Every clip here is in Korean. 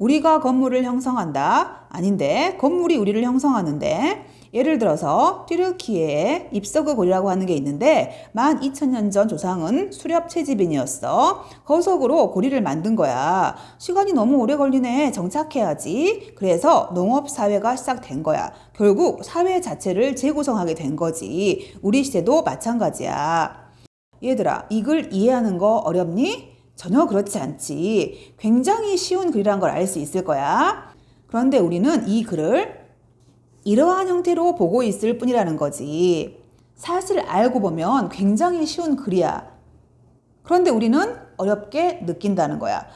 우리가 건물을 형성한다. 아닌데 건물이 우리를 형성하는데 예를 들어서 튀르키예에 입서그 고리라고 하는 게 있는데 12,000년 전 조상은 수렵 채집인이었어. 거석으로 고리를 만든 거야. 시간이 너무 오래 걸리네. 정착해야지. 그래서 농업 사회가 시작된 거야. 결국 사회 자체를 재구성하게 된 거지. 우리 시대도 마찬가지야. 얘들아, 이 글 이해하는 거 어렵니? 전혀 그렇지 않지. 굉장히 쉬운 글이란 걸 알 수 있을 거야. 그런데 우리는 이 글을 이러한 형태로 보고 있을 뿐이라는 거지. 사실 알고 보면 굉장히 쉬운 글이야. 그런데 우리는 어렵게 느낀다는 거야.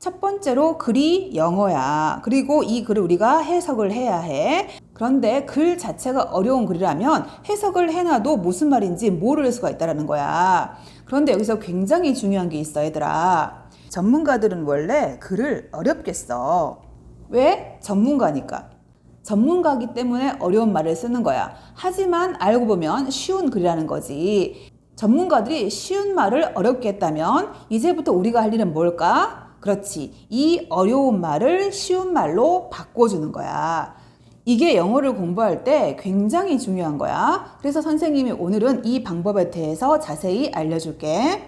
첫 번째로 글이 영어야. 그리고 이 글을 우리가 해석을 해야 해. 그런데 글 자체가 어려운 글이라면 해석을 해놔도 무슨 말인지 모를 수가 있다는 거야. 그런데 여기서 굉장히 중요한 게 있어, 얘들아. 전문가들은 원래 글을 어렵게 써. 왜? 전문가니까. 전문가기 때문에 어려운 말을 쓰는 거야. 하지만 알고 보면 쉬운 글이라는 거지. 전문가들이 쉬운 말을 어렵게 했다면 이제부터 우리가 할 일은 뭘까? 그렇지. 이 어려운 말을 쉬운 말로 바꿔주는 거야. 이게 영어를 공부할 때 굉장히 중요한 거야. 그래서 선생님이 오늘은 이 방법에 대해서 자세히 알려줄게.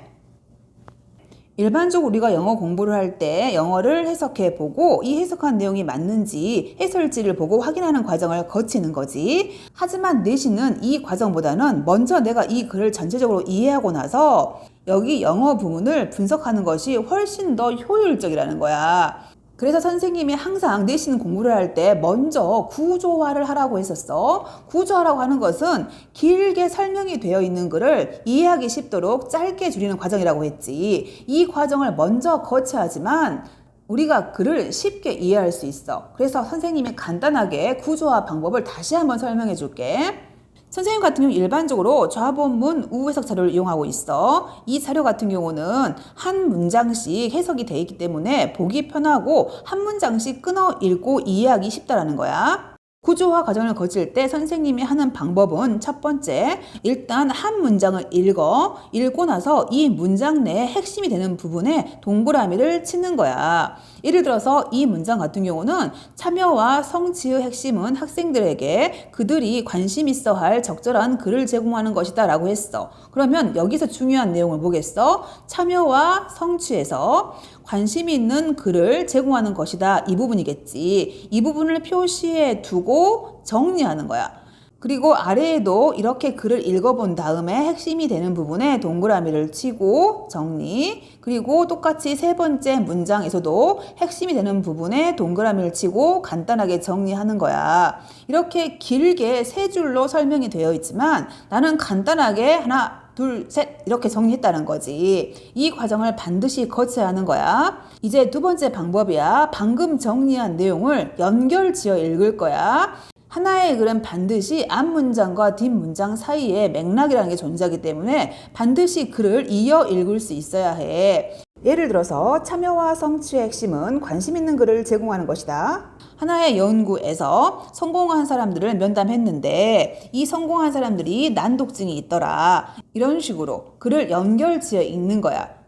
일반적으로 우리가 영어 공부를 할 때 영어를 해석해 보고 이 해석한 내용이 맞는지 해설지를 보고 확인하는 과정을 거치는 거지. 하지만 내신은 이 과정보다는 먼저 내가 이 글을 전체적으로 이해하고 나서 여기 영어 부분을 분석하는 것이 훨씬 더 효율적이라는 거야. 그래서 선생님이 항상 내신 공부를 할 때 먼저 구조화를 하라고 했었어. 구조화라고 하는 것은 길게 설명이 되어 있는 글을 이해하기 쉽도록 짧게 줄이는 과정이라고 했지. 이 과정을 먼저 거쳐야지만 우리가 글을 쉽게 이해할 수 있어. 그래서 선생님이 간단하게 구조화 방법을 다시 한번 설명해 줄게. 선생님 같은 경우 일반적으로 좌본문 우해석 자료를 이용하고 있어. 이 자료 같은 경우는 한 문장씩 해석이 돼 있기 때문에 보기 편하고 한 문장씩 끊어 읽고 이해하기 쉽다라는 거야. 구조화 과정을 거칠 때 선생님이 하는 방법은 첫 번째, 일단 한 문장을 읽어. 읽고 나서 이 문장 내에 핵심이 되는 부분에 동그라미를 치는 거야. 예를 들어서 이 문장 같은 경우는 참여와 성취의 핵심은 학생들에게 그들이 관심 있어 할 적절한 글을 제공하는 것이다 라고 했어. 그러면 여기서 중요한 내용을 보겠어. 참여와 성취에서 관심 있는 글을 제공하는 것이다. 이 부분이겠지. 이 부분을 표시해 두고 정리하는 거야. 그리고 아래에도 이렇게 글을 읽어본 다음에 핵심이 되는 부분에 동그라미를 치고 정리. 그리고 똑같이 세 번째 문장에서도 핵심이 되는 부분에 동그라미를 치고 간단하게 정리하는 거야. 이렇게 길게 세 줄로 설명이 되어 있지만 나는 간단하게 하나, 둘, 셋 이렇게 정리했다는 거지. 이 과정을 반드시 거쳐야 하는 거야. 이제 두 번째 방법이야. 방금 정리한 내용을 연결 지어 읽을 거야. 하나의 글은 반드시 앞 문장과 뒷 문장 사이에 맥락이라는 게 존재하기 때문에 반드시 글을 이어 읽을 수 있어야 해. 예를 들어서 참여와 성취의 핵심은 관심 있는 글을 제공하는 것이다. 하나의 연구에서 성공한 사람들을 면담했는데 이 성공한 사람들이 난독증이 있더라. 이런 식으로 글을 연결 지어 읽는 거야.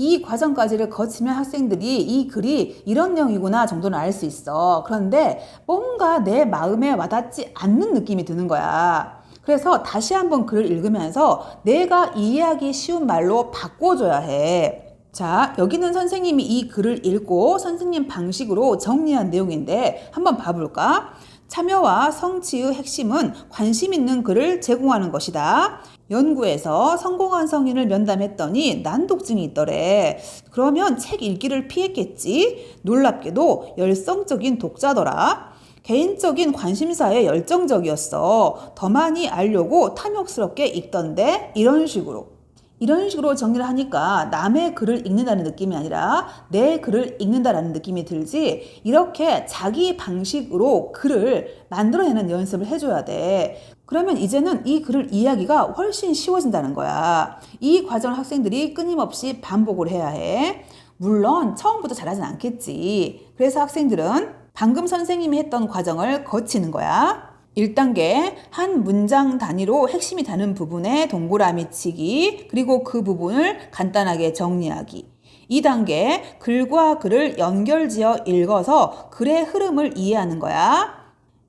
이 과정까지를 거치면 학생들이 이 글이 이런 내용이구나 정도는 알 수 있어. 그런데 뭔가 내 마음에 와닿지 않는 느낌이 드는 거야. 그래서 다시 한번 글을 읽으면서 내가 이해하기 쉬운 말로 바꿔줘야 해. 자, 여기는 선생님이 이 글을 읽고 선생님 방식으로 정리한 내용인데 한번 봐볼까? 참여와 성취의 핵심은 관심 있는 글을 제공하는 것이다. 연구에서 성공한 성인을 면담했더니 난독증이 있더래. 그러면 책 읽기를 피했겠지? 놀랍게도 열성적인 독자더라. 개인적인 관심사에 열정적이었어. 더 많이 알려고 탐욕스럽게 읽던데 이런 식으로. 이런 식으로 정리를 하니까 남의 글을 읽는다는 느낌이 아니라 내 글을 읽는다라는 느낌이 들지 이렇게 자기 방식으로 글을 만들어내는 연습을 해줘야 돼. 그러면 이제는 이 글을 이해하기가 훨씬 쉬워진다는 거야. 이 과정을 학생들이 끊임없이 반복을 해야 해. 물론 처음부터 잘하진 않겠지. 그래서 학생들은 방금 선생님이 했던 과정을 거치는 거야. 1단계 한 문장 단위로 핵심이 다는 부분에 동그라미 치기 그리고 그 부분을 간단하게 정리하기 2단계 글과 글을 연결지어 읽어서 글의 흐름을 이해하는 거야.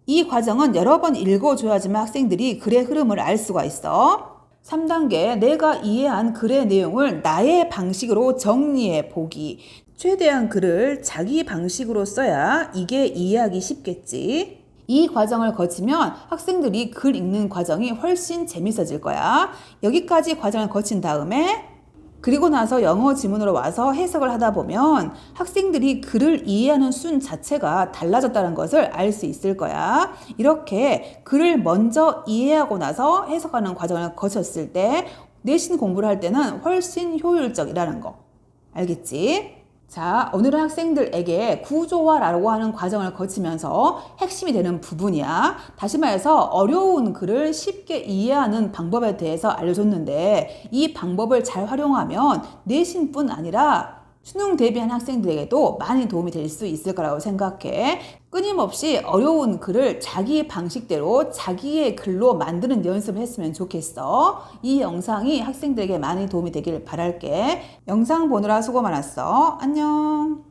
이 과정은 여러 번 읽어줘야지만 학생들이 글의 흐름을 알 수가 있어. 3단계 내가 이해한 글의 내용을 나의 방식으로 정리해 보기. 최대한 글을 자기 방식으로 써야 이게 이해하기 쉽겠지. 이 과정을 거치면 학생들이 글 읽는 과정이 훨씬 재밌어질 거야. 여기까지 과정을 거친 다음에 그리고 나서 영어 지문으로 와서 해석을 하다 보면 학생들이 글을 이해하는 순 자체가 달라졌다는 것을 알 수 있을 거야. 이렇게 글을 먼저 이해하고 나서 해석하는 과정을 거쳤을 때 내신 공부를 할 때는 훨씬 효율적이라는 거. 알겠지? 자, 오늘은 학생들에게 구조화라고 하는 과정을 거치면서 핵심이 되는 부분이야. 다시 말해서 어려운 글을 쉽게 이해하는 방법에 대해서 알려줬는데 이 방법을 잘 활용하면 내신뿐 아니라 수능 대비한 학생들에게도 많이 도움이 될 수 있을 거라고 생각해. 끊임없이 어려운 글을 자기 방식대로 자기의 글로 만드는 연습을 했으면 좋겠어. 이 영상이 학생들에게 많이 도움이 되길 바랄게. 영상 보느라 수고 많았어. 안녕.